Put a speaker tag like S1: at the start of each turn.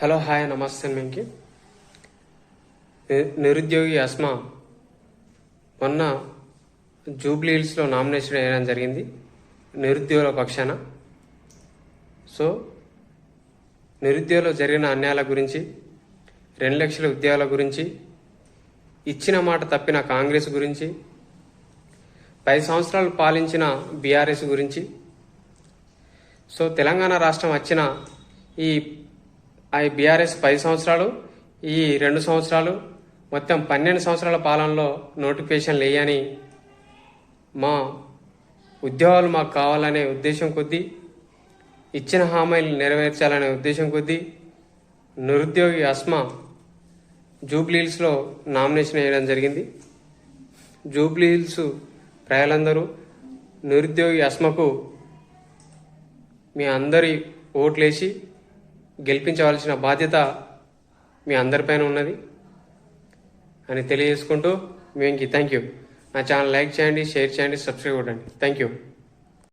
S1: Hello hi నమస్తే మీకు నిరుద్యోగి అస్మా. మొన్న జూబ్లీ హిల్స్లో నామినేషన్ వేయడం జరిగింది నిరుద్యోగుల పక్షాన. సో నిరుద్యోగులు జరిగిన అన్యాయాల గురించి రెండు లక్షల ఉద్యోగాల గురించి ఇచ్చిన మాట తప్పిన కాంగ్రెస్ గురించి పది సంవత్సరాలు పాలించిన బీఆర్ఎస్ గురించి. సో తెలంగాణ రాష్ట్రం వచ్చిన ఈ ఆ బీఆర్ఎస్ పది సంవత్సరాలు ఈ రెండు సంవత్సరాలు మొత్తం పన్నెండు సంవత్సరాల పాలనలో నోటిఫికేషన్లు వేయని మా ఉద్యోగాలు మాకు కావాలనే ఉద్దేశం కొద్దీ ఇచ్చిన హామీలు నెరవేర్చాలనే ఉద్దేశం కొద్దీ నిరుద్యోగి అస్మా జూబ్లీహిల్స్లో నామినేషన్ వేయడం జరిగింది. జూబ్లీహిల్స్ ప్రజలందరూ నిరుద్యోగి అస్మకు మీ అందరి ఓట్లేసి గెలిపించవలసిన బాధ్యత మీ అందరిపైన ఉన్నది అని తెలియజేసుకుంటూ మేము థ్యాంక్ యూ నా ఛానల్ లైక్ చేయండి షేర్ చేయండి సబ్స్క్రైబ్ కొట్టండి. Thank you